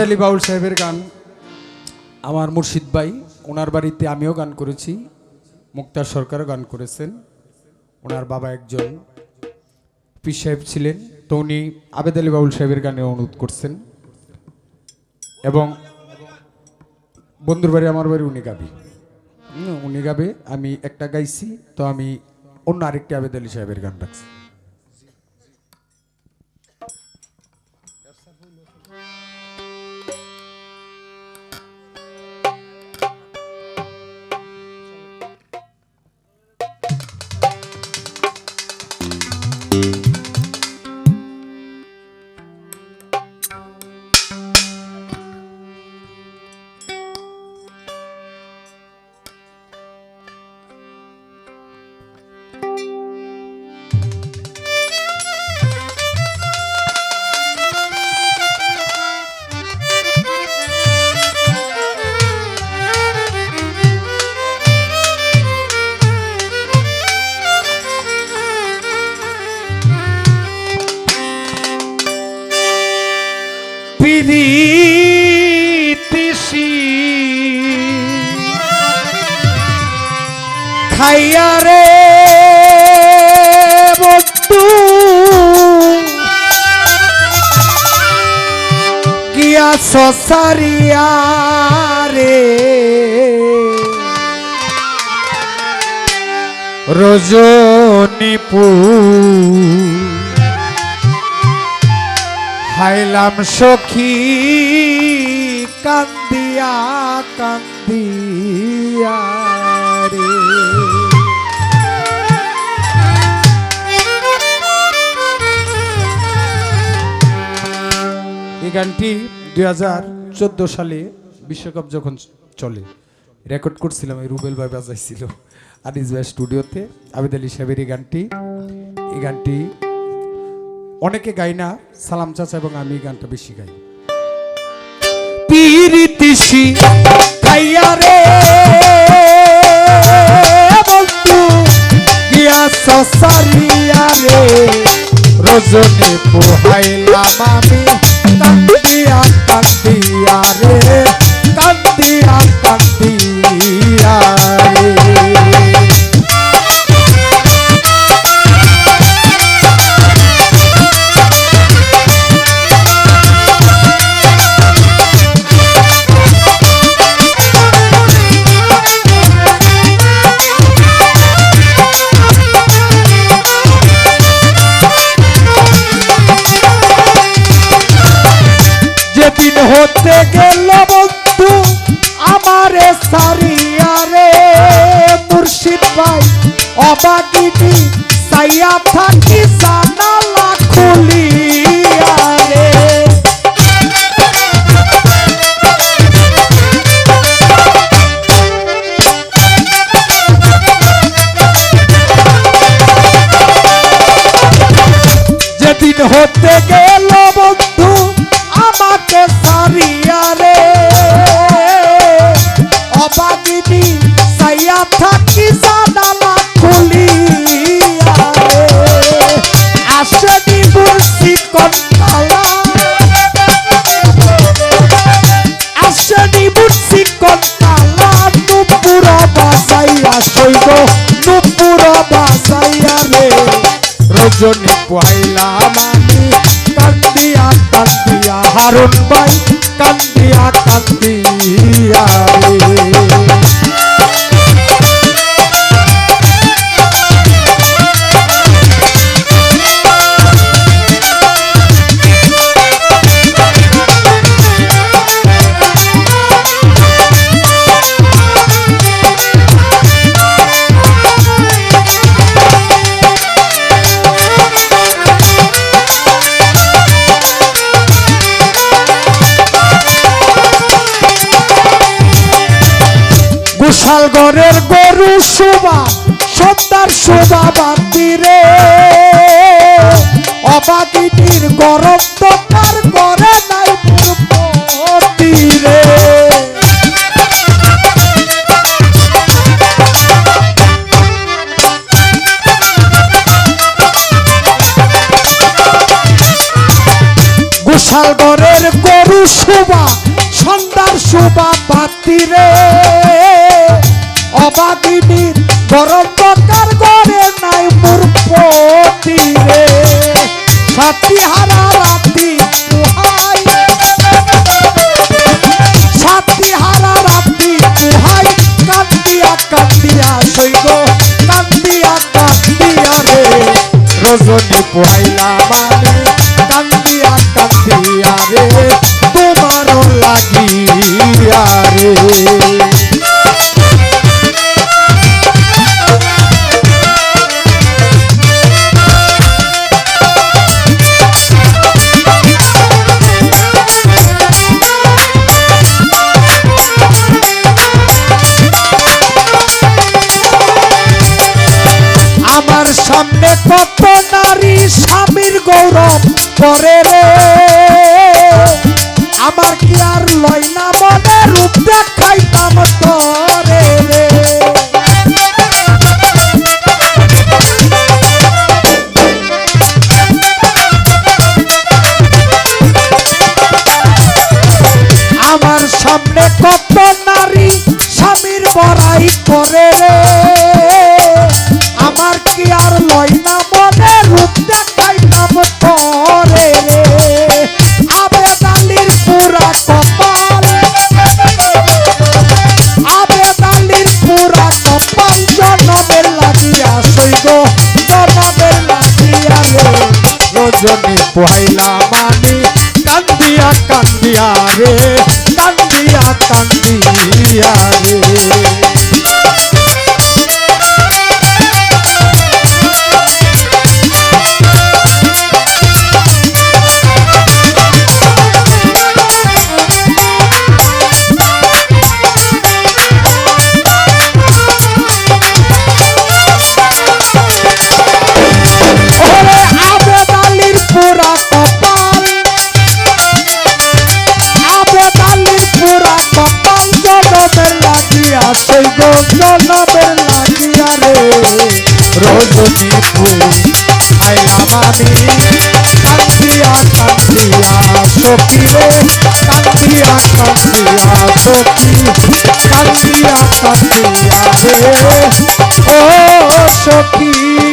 আলী বাউল সাহেবের গান, আমার মুর্শিদ ভাই, ওনার বাড়িতে আমিও গান করেছি, মুক্তার সরকারও গান করেছেন, ওনার বাবা একজন পি সাহেব ছিলেন, তো উনি আবেদ আলী বাউল সাহেবের গানে অনুরোধ করছেন। এবং বন্ধুর বাড়ি, আমার বাড়ি উনি গাবি। উনি গাবে, আমি একটা গাইছি, তো আমি অন্য আরেকটি আবেদ আলী সাহেবের গান রাখছি রে বন্ধু। গিয়া সসারিয়া রে। রজনীপুর হাইলাম সখী কান্দিয়া কান্দিয়া রে। গানটি দুই হাজার চোদ্দ সালে বিশ্বকাপ যখন চলে রেকর্ড করছিলাম, এই রুবেল ভাই বাজাইছিল আনিস ভাই স্টুডিওতে। আবেদ আলী সাহেবের এই গানটি এই গানটি অনেকে গাই না, সালাম চাচা এবং আমি এই গানটা বেশি গাই। পিরিতিসি রে বন্ধু পোহাইলাম আমি। রে হতে গেল বন্ধু, আমারে সারিয়া রে। মুর্শিদ ভাই, অবাগিনী, সাইয়া থাকি জানালা খুলিয়া রে। হতে গেল অবাগিনী সাইয়া থাকি জানালা খুলিয়া রে। আসেনি মুর্শি কন্তালা আসেনি মুর্শি কন্তালা নুপুর বাসাইয়া সৈব কান্দিয়া কান্দিয়া, হারুন ভাই কান্দিয়া কান্দিয়া রে। গোসালগড়ের গরু শোভা, সন্ধ্যার শোভা বান্দিরে অবাগিনীর গরম তো তার করে নাই তীরে গোসালগড়ের গরু শুভা, সন্ধ্যার শুভা পাতিরে অবাদিনীর গরম দরকার করে নাই মূর্পতি রে সাথী সামনে কত নারী স্বামীর গৌরব করে রে। আমার কি আর লয় না মনে রূপ দেখাইতাম তরে রে। আমার সামনে কত নারী স্বামীর বড়াই করে রে। কি আর লয় না মনে করে রে আবেদালির পুরা কপাল আবেদালির পুরা কপাল জনমের লাগিয়া সৈগ জনমের লাগিয়া রে। রজনী পোহাইলা মানি কান্দিয়া কান্দিয়া রে, কান্দিয়া কান্দিয়া জনমের লাগিয়া রে রজনী ফুল আইলা মানি কান্দিয়া কান্দিয়া সখী রে কান্দিয়া কান্দিয়া, সখী। কান্দিয়া কান্দিয়া রে, ও সখী।